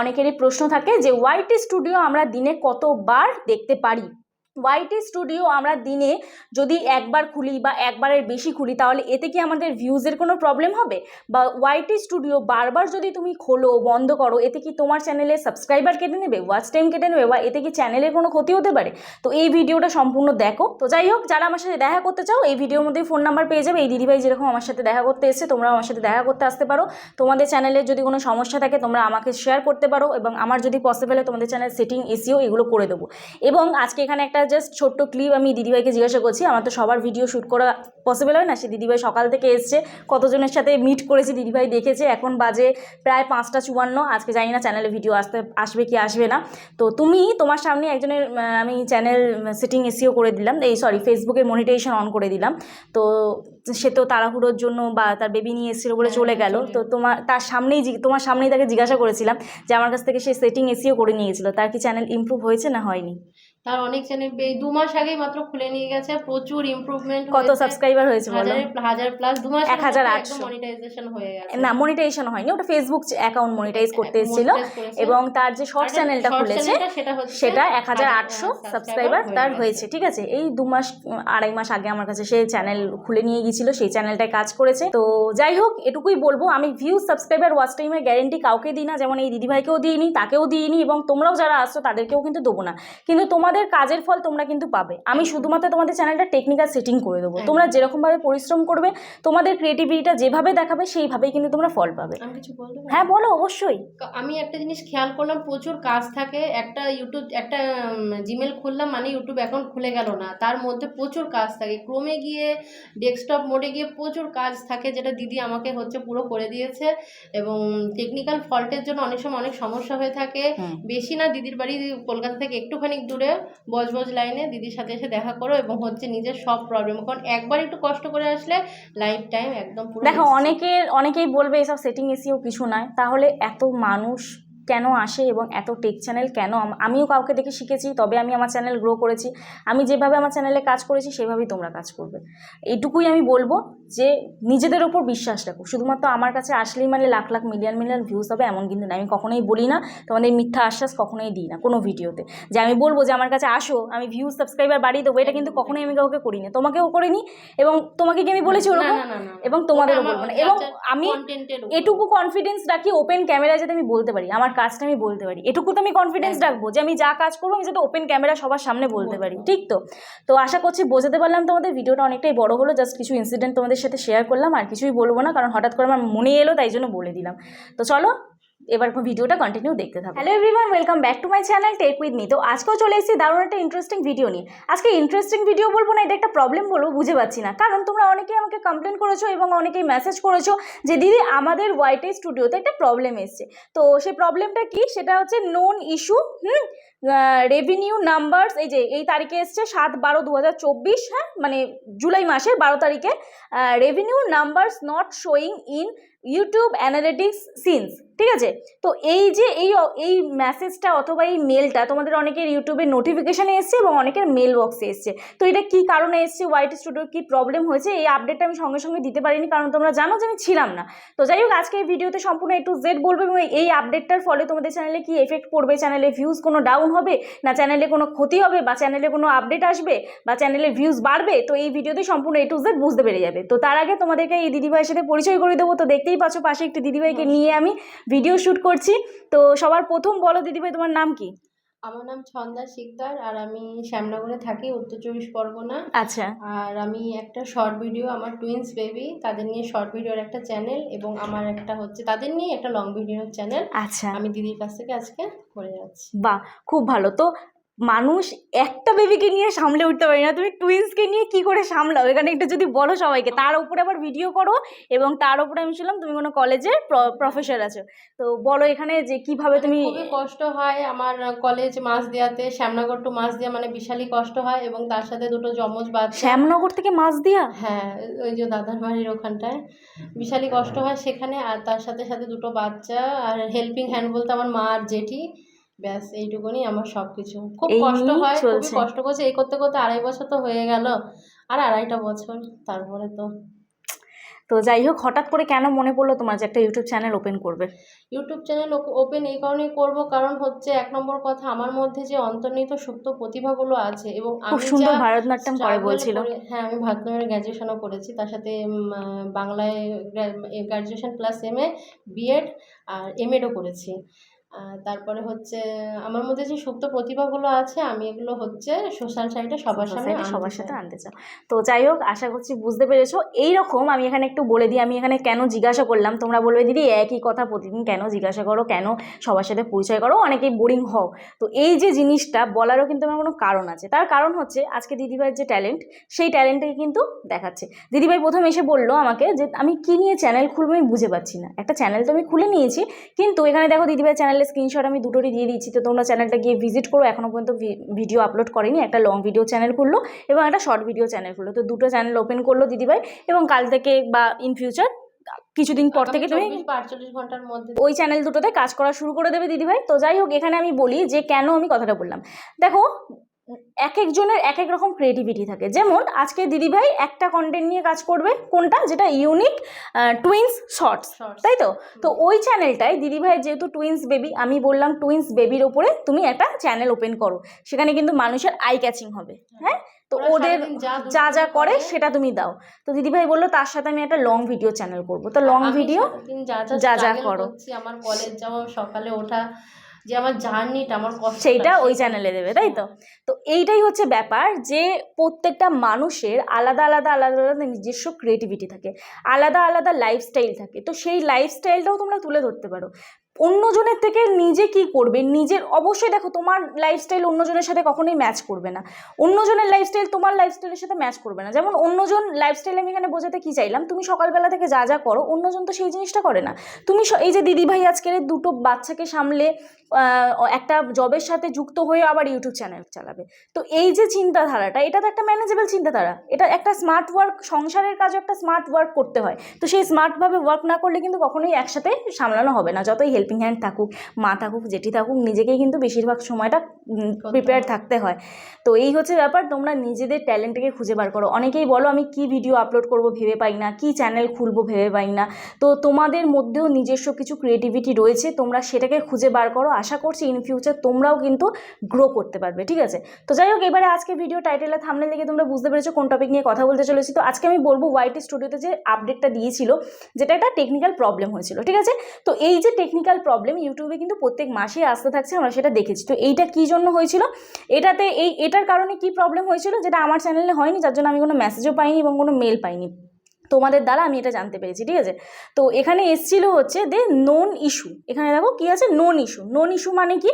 অনেকেরই প্রশ্ন থাকে যে ওয়াইটি স্টুডিও আমরা দিনে কতবার দেখতে পারি? ওয়াইটি স্টুডিও আমরা দিনে যদি একবার খুলি বা একবারের বেশি খুলি, তাহলে এতে কি আমাদের ভিউজের কোনো প্রবলেম হবে? বা ওয়াইটি স্টুডিও বারবার যদি তুমি খোলো, বন্ধ করো, এতে কি তোমার চ্যানেলে সাবস্ক্রাইবার কেটে নেবে ওয়াচ টাইম কেটে নেবে, বা এতে কি চ্যানেলের কোনো ক্ষতি হতে পারে? তো এই ভিডিওটা সম্পূর্ণ দেখো। তো যাই হোক, যারা আমার সাথে দেখা করতে চাও, এই ভিডিওর মধ্যে ফোন নাম্বার পেয়ে যাবে। এই দিদিভাই যেরকম আমার সাথে দেখা করতে এসেছে তোমরা আমার সাথে দেখা করতে আসতে পারো। তোমাদের চ্যানেলে যদি কোনো সমস্যা থাকে, তোমরা আমাকে শেয়ার করতে পারো এবং আমার যদি পসিবল হয়, তোমাদের চ্যানেল সেটিং এসিও এগুলো করে দেবো। এবং আজকে এখানে একটা জাস্ট ছোট্ট ক্লিপ আমি দিদিভাইকে জিজ্ঞাসা করছি আমার তো সবার ভিডিও শ্যুট করা পসিবল হয় না? সে দিদিভাই সকাল থেকে এসছে কতজনের সাথে মিট করেছি দিদিভাই দেখেছে এখন বাজে প্রায় পাঁচটা চুয়ান্ন আজকে জানি না চ্যানেলে ভিডিও আসতে আসবে কি আসবে না। তো তুমি তোমার সামনে একজনের আমি চ্যানেল সেটিং এসিও করে দিলাম এই সরি ফেসবুকের মনিটেশন অন করে দিলাম। তো সে তো তাড়াহুড়োর জন্য বা তার বেবি নিয়ে এসেছিল বলে হ্যাঁ, চলে গেল। তো তোমার তার সামনেই তোমার সামনেই তাকে জিজ্ঞাসা করেছিলাম যে আমার কাছ থেকে সে সেটিং এসিও করে নিয়েছিল তার কি চ্যানেল ইমপ্রুভ হয়েছে না হয়নি? তার অনেক চ্যানেল দু মাস আগেই মাত্র খুলে নিয়ে গেছে প্রচুর ইমপ্রুভমেন্ট কত সাবস্ক্রাইবার হয়েছে বলো? হাজার প্লাস দু মাস এক হাজার আটশো। মনিটাইজেশন হয়ে গেছে। না মনিটাইজেশন হয়নি ওটা ফেসবুক অ্যাকাউন্ট মনিটাইজ করতে এসেছিল। এবং তার যে শর্ট চ্যানেলটা খুলেছে সেটা এক হাজার আটশো সাবস্ক্রাইবার তার হয়েছে ঠিক আছে? এই দু মাস আড়াই মাস আগে আমার কাছে সে চ্যানেল খুলে নিয়ে গিয়েছিল সেই চ্যানেলটায় কাজ করেছে। তো যাই হোক এটুকুই বলব আমি ভিউ সাবস্ক্রাইবার ওয়াচ টাইমের গ্যারেন্টি কাউকে দিই না যেমন এই দিদিভাইকেও দিইনি তাকেও দিইনি এবং তোমরাও যারা আসছো তাদেরকেও কিন্তু দেবো না। কিন্তু তোমাদের কাজের ফল তোমরা কিন্তু পাবে। আমি শুধুমাত্র তোমাদের চ্যানেলটা টেকনিক্যাল সেটিং করে দেবো। তোমরা যেরকমভাবে পরিশ্রম করবে তোমাদের ক্রিয়েটিভিটিটা যেভাবে দেখাবে সেইভাবেই কিন্তু তোমরা ফল পাবে। হ্যাঁ বলো অবশ্যই। আমি একটা জিনিস খেয়াল করলাম প্রচুর কাজ থাকে। একটা ইউটিউব একটা জিমেল খুললাম মানে ইউটিউব অ্যাকাউন্ট খুলে গেল না। তার মধ্যে প্রচুর কাজ থাকে। ক্রমে গিয়ে ডেস্কটপ মোডে গিয়ে প্রচুর কাজ থাকে যেটা দিদি আমাকে হচ্ছে পুরো করে দিয়েছে। এবং টেকনিক্যাল ফল্টের জন্য অনেক সময় অনেক সমস্যা হয়ে থাকে। বেশি না দিদির বাড়ি কলকাতা থেকে একটুখানি দূরে। বজবজ লাইনে দিদির সাথে এসে দেখা করো এবং হচ্ছে নিজের সব প্রবলেম কারণ একবার একটু কষ্ট করে আসলে লাইফ টাইম একদম পুরো দেখো অনেকে অনেকের অনেকেই বলবে এসব সেটিং এসিও কিছু নয় তাহলে এত মানুষ কেন আসে এবং এত টেক চ্যানেল কেন? আমিও কাউকে দেখে শিখেছি তবে আমি আমার চ্যানেল গ্রো করেছি। আমি যেভাবে আমার চ্যানেলে কাজ করেছি সেভাবেই তোমরা কাজ করবে। এইটুকুই আমি বলব যে নিজেদের ওপর বিশ্বাস রাখো। শুধুমাত্র আমার কাছে আসলেই মানে lakh lakh million million views হবে এমন কিন্তু না। আমি কখনোই বলি না তোমাদের মিথ্যা আশ্বাস কখনোই দিই না কোনো ভিডিওতে। যে আমি বলব যে আমার কাছে আসো আমি ভিউজ সাবস্ক্রাইবার বাড়িয়ে দেবো এটা কিন্তু কখনোই আমি কাউকে করি না তোমাকেও করিনি এবং তোমাকে কি আমি বলেছি ওরকম। এবং তোমাদেরও বলব না এবং যার আমি এটুকু কনফিডেন্স রাখি ওপেন ক্যামেরায় যাতে আমি বলতে পারি। আমার কাজটা আমি বলতে পারি। এটুকু তো আমি কনফিডেন্স রাখব যে আমি যা কাজ করব আমি যাতে ওপেন ক্যামেরা সবার সামনে বলতে পারি। ঠিক তো? তো আশা করছি বোঝাতে পারলাম তোমাদের ভিডিওটা অনেকটাই বড় হলো জাস্ট কিছু ইনসিডেন্ট তোমাদের সাথে শেয়ার করলাম আর কিছুই বলব না কারণ হঠাৎ করে আমার মনে এলো তাই জন্য বলে দিলাম। তো চলো এবার ভিডিওটা কন্টিনিউ দেখতে থাকো hello everyone welcome back to my channel tech with me তো আজকেও চলে এসেছি দারুণ একটা ইন্টারেস্টিং ভিডিও নিয়ে। আজকে ইন্টারেস্টিং ভিডিও বলব না, এটা একটা প্রবলেম বলব, বুঝে পাচ্ছি না। কারণ তোমরা অনেকেই আমাকে কমপ্লেন করেছ এবং অনেকেই মেসেজ করেছ যে, দিদি, আমাদের হোয়াইটে স্টুডিওতে একটা প্রবলেম এসছে। তো সেই প্রবলেমটা কি? সেটা হচ্ছে নোন ইস্যু হুম? রেভিনিউ নাম্বারস এই যে, এই তারিখে এসছে সাত বারো দু হাজার চব্বিশ হ্যাঁ? মানে জুলাই মাসের বারো তারিখে। Revenue numbers not showing in YouTube analytics since ঠিক আছে? তো এই যে, এই এই মেসেজটা অথবা এই মেলটা তোমাদের অনেকের ইউটিউবের নোটিফিকেশানে এসছে এবং অনেকের মেল বক্সে এসছে। তো এটা কি কারণে এসছে? ওয়াইটি স্টুডিওর কী প্রবলেম হয়েছে? এই আপডেটটা আমি সঙ্গে সঙ্গে দিতে পারিনি কারণ তোমরা জানো যে আমি ছিলাম না। তো যাই হোক, আজকে এই ভিডিওতে সম্পূর্ণ একটু জেড বলব এবং এই আপডেটটার ফলে তোমাদের চ্যানেলে কি এফেক্ট পড়বে? চ্যানেলে ভিউজ কোনো ডাউন হবে? না চ্যানেলে কোনো ক্ষতি হবে? বা চ্যানেলে কোনো আপডেট আসবে? বা চ্যানেলের ভিউজ বাড়বে? তো এই ভিডিওতে সম্পূর্ণ এ টু জেড বুঝতে পেরে যাবে। তো তার আগে তোমাদেরকে এই দিদিভাইয়ের সাথে পরিচয় করে দেবো। তো দেখতেই পাচ্ছ পাশে একটি দিদিভাইকে নিয়ে আমি ভিডিও শ্যুট করছি। তো সবার প্রথম বলো দিদিভাই তোমার নাম কি? আমার নাম ছন্দা শিকদার আর আমি শ্যামনগরে থাকি উত্তর চব্বিশ পরগনা। আচ্ছা। আর আমি একটা শর্ট ভিডিও আমার টুইন্স বেবি তাদের নিয়ে শর্ট ভিডিওর একটা চ্যানেল এবং আমার একটা হচ্ছে তাদের নিয়ে একটা লং ভিডিওর চ্যানেল আচ্ছা। আমি দিদির কাছ থেকে আজকে করে যাচ্ছি। বাহ খুব ভালো। তো মানুষ একটা বেবিকে নিয়ে সামলে উঠতে পারি না। তুমি টুইন্সকে নিয়ে কি করে সামলাও? এখানে একটু যদি বলো সবাইকে। তার উপরে আবার ভিডিও করো এবং তার উপরে আমি শুনলাম তুমি কোনো কলেজের প্রফেসর আছো। তো বলো এখানে যে কীভাবে তুমি কষ্ট হয় আমার কলেজ মাছ দেওয়াতে। শ্যামনগর টু মাছ দেওয়া মানে বিশালই কষ্ট হয় এবং তার সাথে দুটো যমজ বাচ্চা। শ্যামনগর থেকে মাছ দেওয়া হ্যাঁ ওই যে দাদার বাড়ির ওখানটায়। বিশালই কষ্ট হয় সেখানে আর তার সাথে সাথে দুটো বাচ্চা। আর হেল্পিং হ্যান্ড বলতে আমার মা আর জেঠি। ব্যাস এইটুকুনি আমার সব কিছু খুব কষ্ট হয় খুবই চলছে। কষ্ট করছে। এই করতে করতে আড়াই বছর তো হয়ে গেল। আর আড়াইটা বছর তারপরে তো। তো যাই হোক হঠাৎ করে কেন মনে পড়ল তোমার যে একটা ইউটিউব চ্যানেল ওপেন করবে? ইউটিউব চ্যানেল ওপেন এই কারণেই করব কারণ হচ্ছে এক নম্বর কথা আমার মধ্যে যে অন্তর্নিহিত সুপ্ত প্রতিভাগুলো আছে এবং খুব আমি সুন্দর ভারতনাট্যম করে বলছিল। হ্যাঁ আমি ভারতনাট্যমের গ্র্যাজুয়েশনও করেছি। তার সাথে বাংলায় graduation plus M A B Ed R M এডও করেছি। তারপরে হচ্ছে আমার মধ্যে যে সুপ্ত প্রতিভাগুলো আছে আমি এগুলো হচ্ছে সোশ্যাল সাইটে সবার সামনে সবার সাথে আনতে চাও। তো যাই হোক আশা করছি বুঝতে পেরেছ। এইরকম আমি এখানে একটু বলে দিই আমি এখানে কেন জিজ্ঞাসা করলাম তোমরা বলবে দিদি একই কথা প্রতিদিন কেন জিজ্ঞাসা করো? কেন সবার সাথে পরিচয় করো? অনেকেই বোরিং হও। তো এই যে জিনিসটা বলারও কিন্তু আমার কোনো কারণ আছে। তার কারণ হচ্ছে আজকে দিদিভাইয়ের যে ট্যালেন্ট সেই ট্যালেন্টটাকে কিন্তু দেখাচ্ছে। দিদিভাই প্রথম এসে বলল আমাকে যে আমি কী নিয়ে চ্যানেল খুলবো আমি বুঝে পাচ্ছি না। একটা চ্যানেল তো আমি খুলে নিয়েছি কিন্তু এখানে দেখো দিদিভাই চ্যানেলের স্ক্রিনশট আমি দুটোরই দিয়ে দিচ্ছি তো তোমরা চ্যানেলটা গিয়ে ভিজিট করো। এখনও পর্যন্ত ভিডিও আপলোড করেনি। একটা লং ভিডিও চ্যানেল খুললো এবং একটা শর্ট ভিডিও চ্যানেল খুললো। তো দুটো চ্যানেল ওপেন করল দিদিভাই এবং কাল থেকে বা ইন ফিউচার কিছুদিন পর থেকে তুমি ঘণ্টার মধ্যে ওই চ্যানেল দুটোতে কাজ করা শুরু করে দেবে দিদিভাই। তো যাই হোক এখানে আমি বলি যে কেন আমি কথাটা বললাম। দেখো এক একজনের এক এক রকম ক্রিয়েটিভিটি থাকে। যেমন আজকে দিদিভাই একটা কন্টেন্ট নিয়ে কাজ করবে কোনটা? যেটা ইউনিক টুইন্স শর্টস তাই তো? তো ওই চ্যানেলটায় দিদিভাই যেহেতু টুইন্স বেবি আমি বললাম টুইন্স বেবির ওপরে তুমি একটা চ্যানেল ওপেন করো। সেখানে কিন্তু মানুষের আই ক্যাচিং হবে হ্যাঁ। তো ওদের যা যা করে সেটা তুমি দাও। তো দিদিভাই বলল তার সাথে আমি একটা লং ভিডিও চ্যানেল করব। তো লং ভিডিও যা যা করো। আমার কলেজ যাওয়া সকালে ওঠা যে আমার জার্নিটা আমার কষ্ট সেইটা ওই চ্যানেলে দেবে তাই তো? তো এইটাই হচ্ছে ব্যাপার যে প্রত্যেকটা মানুষের আলাদা আলাদা আলাদা আলাদা নিজস্ব ক্রিয়েটিভিটি থাকে আলাদা আলাদা লাইফস্টাইল থাকে। তো সেই লাইফস্টাইলটাও তোমরা তুলে ধরতে পারো। অন্যজনের থেকে নিজে কি করবে? নিজের অবশ্যই দেখো তোমার লাইফস্টাইল অন্যজনের সাথে কখনোই ম্যাচ করবে না। অন্যজনের লাইফস্টাইল তোমার লাইফস্টাইলের সাথে ম্যাচ করবে না। যেমন অন্যজন লাইফস্টাইল আমি এখানে বোঝাতে কি চাইলাম? তুমি সকালবেলা থেকে যা যা করো, অন্যজন তো সেই জিনিসটা করে না। তুমি এই যে দিদিভাই আজকের দুটো বাচ্চাকে সামলে একটা জবের সাথে যুক্ত হয়ে আবার ইউটিউব চ্যানেল চালাবে। তো এই যে চিন্তাধারাটা, এটা তো একটা ম্যানেজেবল চিন্তাধারা। এটা একটা স্মার্ট ওয়ার্ক সংসারের কাজও একটা স্মার্ট ওয়ার্ক করতে হয়। তো সেই স্মার্টভাবে ওয়ার্ক না করলে কিন্তু কখনোই একসাথে সামলানো হবে না, যতই হেল্পিং হ্যান্ড থাকুক মা থাকুক জেঠি থাকুক নিজেকেই কিন্তু বেশিরভাগ সময়টা প্রিপেয়ার থাকতে হয়। তো এই হচ্ছে ব্যাপার তোমরা নিজেদের ট্যালেন্টকে খুঁজে বার করো। অনেকেই বলো আমি কি ভিডিও আপলোড করব ভেবে পাই না কি চ্যানেল খুলবো ভেবে পাই না? তো তোমাদের মধ্যেও নিজস্ব কিছু ক্রিয়েটিভিটি রয়েছে তোমরা সেটাকে খুঁজে বার করো। আশা করছি ইন ফিউচার তোমরাও কিন্তু গ্রো করতে পারবে ঠিক আছে? তো যাই হোক এবারে আজকে ভিডিও টাইটেলে থামনে লেগে তোমরা বুঝতে পেরেছ কোন টপিক নিয়ে কথা বলতে চলেছি। তো আজকে আমি বলব ওয়াইটি স্টুডিওতে যে আপডেটটা দিয়েছিল যেটা একটা টেকনিক্যাল প্রবলেম হয়েছিল ঠিক আছে? তো এই যে টেকনিক্যাল প্রবলেম ইউটিউবে কিন্তু প্রত্যেক মাসেই আসতে থাকছে, আমরা সেটা দেখেছি। তো এইটা কী জন্য হয়েছিল? এটাতে এই, এটার কারণে কি প্রবলেম হয়েছিল? যেটা আমার চ্যানেলে হয়নি, যার জন্য আমি কোনো মেসেজও পাইনি এবং কোনো মেল পাইনি। তোমাদের দ্বারা আমি এটা জানতে পেরেছি, ঠিক আছে? তো এখানে এসছিল হচ্ছে দে নোন ইস্যু এখানে দেখো কি আছে? নোন ইস্যু নোন ইস্যু মানে কি?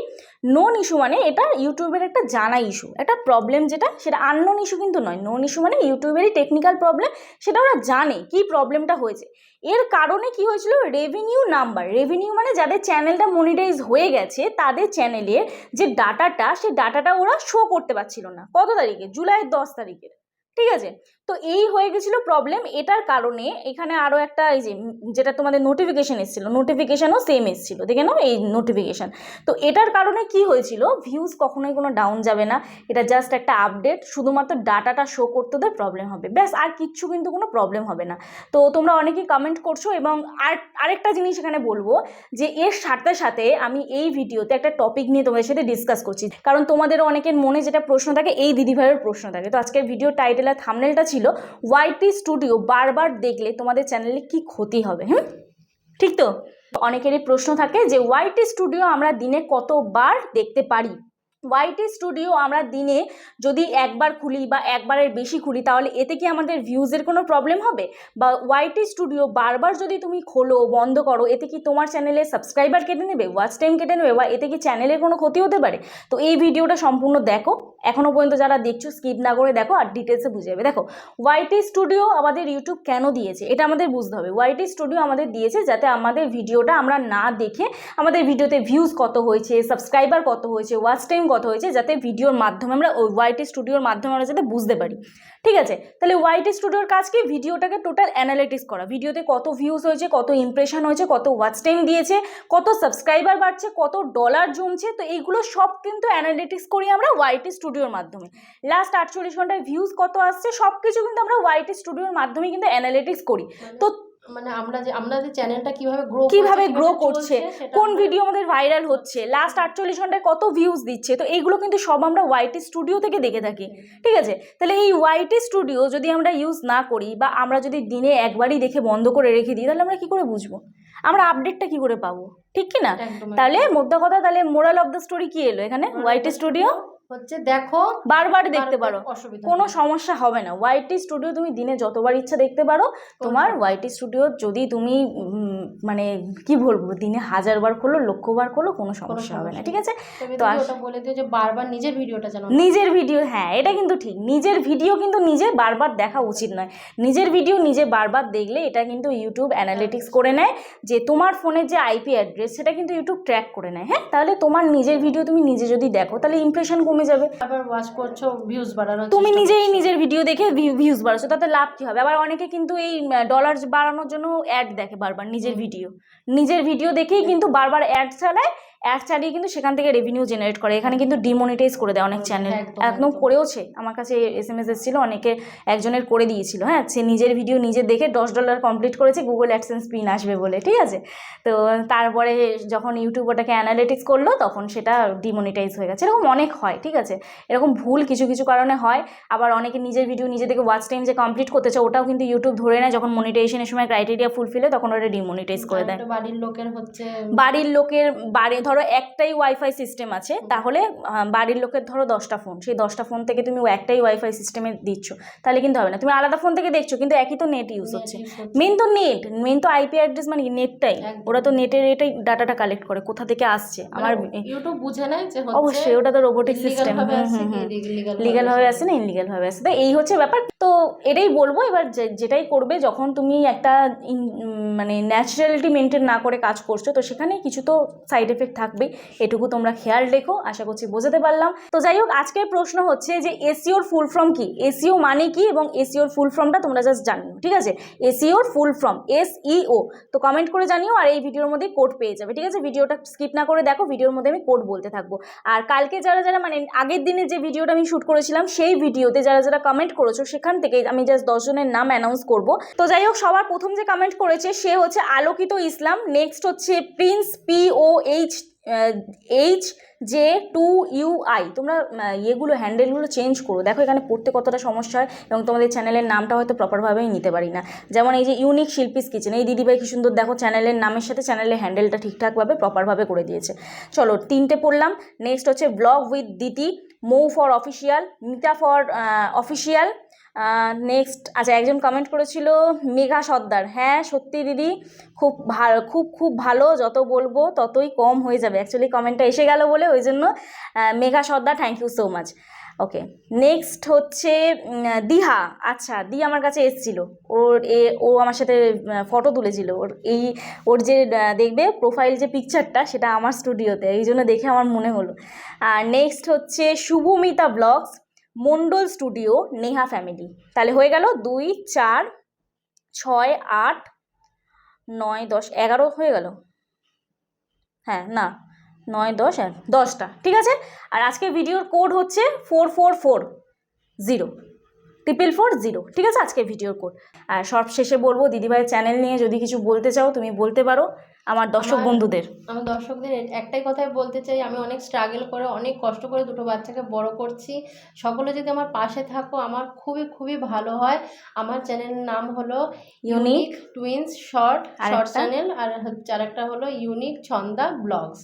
নোন ইস্যু মানে এটা ইউটিউবের একটা জানা ইস্যু একটা প্রবলেম যেটা, সেটা আননোন ইস্যু কিন্তু নয়। নোন ইস্যু মানে ইউটিউবেরই টেকনিক্যাল প্রবলেম সেটা ওরা জানে কি প্রবলেমটা হয়েছে। এর কারণে কি হয়েছিল? রেভিনিউ নাম্বার রেভিনিউ মানে যাদের চ্যানেলটা মনিটাইজ হয়ে গেছে, তাদের চ্যানেলের যে ডাটাটা সেই ডাটাটা ওরা শো করতে পারছিল না। কত তারিখে? জুলাইয়ের দশ তারিখের। ঠিক আছে? তো এই হয়ে গেছিল প্রবলেম এটার কারণে এখানে আরও একটা এই যে, যেটা তোমাদের নোটিফিকেশান এসেছিল নোটিফিকেশানও সেম এসেছিল, দেখে নাও এই নোটিফিকেশান তো এটার কারণে কি হয়েছিল ভিউজ কখনোই কোনো ডাউন যাবে না, এটা জাস্ট একটা আপডেট শুধুমাত্র ডাটাটা শো করতে ওদের প্রবলেম হবে। ব্যাস, আর কিচ্ছু কিন্তু কোনো প্রবলেম হবে না। তো তোমরা অনেকেই কমেন্ট করছ এবং আর, আরেকটা জিনিস এখানে বলব, যে এর সাথে সাথে আমি এই ভিডিওতে একটা টপিক নিয়ে তোমাদের সাথে ডিসকাস করছি। কারণ তোমাদের অনেকের মনে যেটা প্রশ্ন থাকে, এই দিদিভাইয়ের প্রশ্ন থাকে। তো আজকের ভিডিও টাইটেল আর থামনেলটা ছিল ওয়াইটি স্টুডিও বারবার দেখলে তোমাদের চ্যানেলে কি ক্ষতি হবে, হুম? ঠিক তো? অনেকেরই প্রশ্ন থাকে যে ওয়াইটি স্টুডিও আমরা দিনে কতবার দেখতে পারি? ওয়াইটি স্টুডিও আমরা দিনে যদি একবার খুলি বা একবারের বেশি খুলি, তাহলে এতে কি আমাদের ভিউজের কোনো প্রবলেম হবে? বা ওয়াইটি স্টুডিও বারবার যদি তুমি খোলো, বন্ধ করো, এতে কি তোমার চ্যানেলে সাবস্ক্রাইবার কেটে নেবে ওয়াচ টাইম কেটে নেবে, বা এতে কি চ্যানেলের কোনো ক্ষতি হতে পারে? তো এই ভিডিওটা সম্পূর্ণ দেখো। এখনও পর্যন্ত যারা দেখছ স্কিপ না করে দেখো আর ডিটেলসে বুঝে যাবে। দেখো ওয়াইটি স্টুডিও আমাদের ইউটিউব কেন দিয়েছে? এটা আমাদের বুঝতে হবে। ওয়াইটি স্টুডিও আমাদের দিয়েছে যাতে আমাদের ভিডিওটা আমরা না দেখে আমাদের ভিডিওতে ভিউজ কত হয়েছে সাবস্ক্রাইবার কত হয়েছে ওয়াচ টাইম কত হয়েছে যাতে ভিডিওর মাধ্যমে আমরা ওই ওয়াইটি স্টুডিওর মাধ্যমে আমরা যাতে বুঝতে পারি। ঠিক আছে? তাহলে ওয়াইটি স্টুডিওর কাজ কি? ভিডিওটাকে টোটাল অ্যানালিটিক্স করা। ভিডিওতে কত ভিউজ হয়েছে, কত ইমপ্রেশন হয়েছে, কত ওয়াচ টাইম দিয়েছে, কত সাবস্ক্রাইবার বাড়ছে, কত ডলার জমছে, তো এইগুলো সব কিন্তু অ্যানালিটিক্স করি আমরা ওয়াইটি স্টুডিওর মাধ্যমে। লাস্ট আটচল্লিশ ঘন্টায় ভিউজ কত আসছে সব কিছু কিন্তু আমরা ওয়াইটি স্টুডিওর মাধ্যমে কিন্তু অ্যানালিটিক্স করি। তো মানে আমরা যে আমরা যে চ্যানেলটা কীভাবে গ্রো কীভাবে গ্রো করছে কোন ভিডিও আমাদের ভাইরাল হচ্ছে লাস্ট আটচল্লিশ ঘন্টায় কত ভিউজ দিচ্ছে তো এইগুলো কিন্তু সব আমরা ওয়াইটি স্টুডিও থেকে দেখে থাকি ঠিক আছে? তাহলে এই ওয়াইটি স্টুডিও যদি আমরা ইউজ না করি বা আমরা যদি দিনে একবারই দেখে বন্ধ করে রেখে দিই তাহলে আমরা কি করে বুঝব? আমরা আপডেটটা কি করে পাবো? ঠিক কি না? তাহলে মোদ্দা কথা তাহলে মোরাল অফ দ্য স্টোরি কি এলো এখানে? ওয়াইটি স্টুডিও হচ্ছে দেখো বারবার দেখতে পারো। কোনো সমস্যা হবে না। ওয়াইটি স্টুডিও তুমি দিনে যতবার ইচ্ছা দেখতে পারো। তোমার ওয়াইটি স্টুডিও যদি তুমি মানে কি বলব দিনে হাজার বার খোলো লক্ষবার করল কোনো সমস্যা হবে না ঠিক আছে? তো বলে দিও যে বারবার নিজের ভিডিওটা যেন নিজের ভিডিও হ্যাঁ এটা কিন্তু ঠিক। নিজের ভিডিও কিন্তু নিজে বারবার দেখা উচিত নয়। নিজের ভিডিও নিজে বারবার দেখলে এটা কিন্তু ইউটিউব অ্যানালিটিক্স করে নেয় যে তোমার ফোনের যে আইপি অ্যাড্রেস সেটা কিন্তু ইউটিউব ট্র্যাক করে নেয় হ্যাঁ? তাহলে তোমার নিজের ভিডিও তুমি নিজে যদি দেখো তাহলে ইমপ্রেশন কমে যাবে। আবার ওয়াচ করছ ভিউজ বাড়ানোর তুমি নিজেই নিজের ভিডিও দেখে ভিউজ বাড়াচ্ছো তাতে লাভ কী হবে? আবার অনেকে কিন্তু এই ডলার বাড়ানোর জন্য অ্যাড দেখে বারবার নিজের ভিডিও। নিজের ভিডিও দেখেই কিন্তু বারবার অ্যাড চালায় অ্যাড চালিয়ে কিন্তু সেখান থেকে রেভিনিউ জেনারেট করে। এখানে কিন্তু ডিমনিটাইজ করে দেয় অনেক চ্যানেল একদম। করেওছে। আমার কাছে এস এম এস এসেছিল অনেকে একজনের করে দিয়েছিল। হ্যাঁ সে নিজের ভিডিও নিজে দেখে দশ ডলার কমপ্লিট করেছে গুগল অ্যাডসেন্স পিন আসবে বলে ঠিক আছে? তো তারপরে যখন ইউটিউব ওটাকে অ্যানালিটিক্স করল তখন সেটা ডিমনিটাইজ হয়ে গেছে। এরকম অনেক হয় ঠিক আছে? এরকম ভুল কিছু কিছু কারণে হয়। আবার অনেকে নিজের ভিডিও নিজে থেকে ওয়াচ টাইম যে কমপ্লিট করতে চায় ওটাও কিন্তু ইউটিউব ধরে নেয়। যখন মনিটাইজেশনের সময় ক্রাইটেরিয়া ফুলফিল হয় তখন ওটা ডিমনিটাইজ করে দেয়। বাড়ির লোকের হচ্ছে বাড়ির লোকের বাড়ি ধরো একটাই ওয়াইফাই সিস্টেম আছে তাহলে বাড়ির লোকের ধরো দশটা ফোন সেই দশটা ফোন থেকে তুমি একটাই ওয়াইফাই সিস্টেমে দিচ্ছ তাহলে কিন্তু হবে না। তুমি আলাদা ফোন থেকে দেখছ কিন্তু একই তো নেট ইউজ হচ্ছে। মেন তো নেট মেন তো আইপি অ্যাড্রেস মানে নেটটাই ওরা তো নেটের এটাই ডাটাটা কালেক্ট করে কোথা থেকে আসছে? আমার ইউটিউব বুঝে নেয় যে অবশ্যই ওটা তো রোবোটিক সিস্টেম লিগাল ভাবে আসে না ইনলিগাল ভাবে আসে তো এই হচ্ছে ব্যাপার। তো এটাই বলব এবার যেটাই করবে যখন তুমি একটা মানে ন্যাচারালিটি মেনটেন না করে কাজ করছ, তো সেখানে কিছু তো সাইড এফেক্ট থাকবেই। এটুকু তোমরা খেয়াল রেখো, আশা করছি বোঝাতে পারলাম। তো যাই হোক, আজকের প্রশ্ন হচ্ছে যে, এসিওর ফুল ফর্ম কি? এসিও মানে কি এবং এসিওর ফুল ফর্মটা তোমরা জাস্ট জানিও, ঠিক আছে? এসিওর ফুল ফর্ম, এস ইও তো কমেন্ট করে জানিও আর এই ভিডিওর মধ্যে কোড পেয়ে যাবে, ঠিক আছে? ভিডিওটা স্কিপ না করে দেখো, ভিডিওর মধ্যে আমি কোড বলতে থাকব। আর কালকে যারা যারা মানে আগের দিনে যে ভিডিওটা আমি শ্যুট করেছিলাম, সেই ভিডিওতে যারা যারা কমেন্ট করেছ, সেখান থেকে আমি জাস্ট দশজনের নাম অ্যানাউন্স করব। তো যাই হোক, সবার প্রথম যে কমেন্ট করেছে সে হচ্ছে আলোকিত ইসলাম। নেক্সট হচ্ছে prince P O H H J two U I তোমরা ইয়েগুলো হ্যান্ডেলগুলো চেঞ্জ করো। দেখো এখানে পড়তে কতটা সমস্যা হয় এবং তোমাদের চ্যানেলের নামটা হয়তো প্রপারভাবেই নিতে পারি না। যেমন এই যে ইউনিক শিল্পীস কিচেন এই দিদিভাই কি সুন্দর, দেখো চ্যানেলের নামের সাথে চ্যানেলের হ্যান্ডেলটা ঠিকঠাকভাবে প্রপারভাবে করে দিয়েছে। চলো, তিনটে পড়লাম। নেক্সট হচ্ছে blog with Diti Mou for official Mita for official next আচ্ছা একজন কমেন্ট করেছিল, মেঘা সর্দার। হ্যাঁ সত্যি দিদি, খুব ভালো খুব খুব ভালো, যত বলব ততই কম হয়ে যাবে। অ্যাকচুয়ালি কমেন্টটা এসে গেল বলে ওই জন্য Megha Sardar thank you so much okay next হচ্ছে দিহা। আচ্ছা দি আমার কাছে এসছিল। ওর এ, ও আমার সাথে ফটো তুলেছিল। ওর এই, ওর যে দেখবে প্রোফাইল যে পিকচারটা সেটা আমার স্টুডিওতে এই জন্য দেখে আমার মনে হলো। আর নেক্সট হচ্ছে, Shubhamita blogs Mondal studio, Neha family. তাহলে হয়ে গেল দুই, চার, ছয়, আট, নয়, দশ, এগারো হয়ে গেল? হ্যাঁ না, নয়, দশ এক দশটা, ঠিক আছে? আর আজকে ভিডিওর কোড হচ্ছে four four four zero, triple four zero, ঠিক আছে? আজকে ভিডিওর কোড। আর সব শেষে বলব, দিদিভাইয়ের চ্যানেল নিয়ে যদি কিছু বলতে চাও, তুমি বলতে পারো। আমার দর্শক বন্ধুদের। আমার দর্শকদের একটাই কথাই বলতে চাই আমি অনেক স্ট্রাগল করে অনেক কষ্ট করে দুটো বাচ্চাকে বড় করছি। সকলে যদি আমার পাশে থাকো আমার খুবই খুবই ভালো হয়। আমার চ্যানেলের নাম হলো unique twins short short channel আর হচ্ছে আরেকটা হলো ইউনিক ছন্দা ব্লগস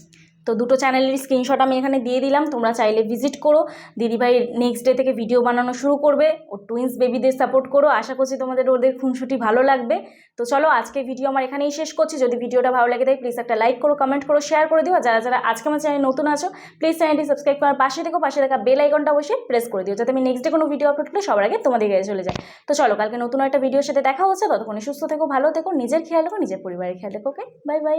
তো দুটো চ্যানেলের স্ক্রিনশট আমি এখানে দিয়ে দিলাম, তোমরা চাইলে ভিজিট করো। দিদিভাই নেক্সট ডে থেকে ভিডিও বানানো শুরু করবে, ও টুইন্স বেবিদের সাপোর্ট করো। আশা করছি তোমাদের ওদের খুনসুটি ভালো লাগবে। তো চলো আজকে ভিডিও আমার এখানেই শেষ করছি। যদি ভিডিওটা ভালো লাগে তাই প্লিজ একটা লাইক করো কমেন্ট করো শেয়ার করে দিও। যারা যারা আজকে আমার চ্যানেল নতুন আছো প্লিজ চ্যানেলটি সাবস্ক্রাইব করার পাশে থেকো, পাশে থাকা বেল আইকনটা অবশ্যই প্রেস করে দিও, যাতে আমি নেক্সট ডে কোনো ভিডিও আপলোড করলে সবার আগে তোমাদের কাছে চলে যায়। তো চলো, কালকে নতুন একটা ভিডিওর সাথে দেখা হচ্ছে। ততক্ষণে সুস্থ থেকো, ভালো থেকো, নিজের খেয়াল রেখো, নিজের পরিবারের খেয়াল রেখো ওকে বাই বাই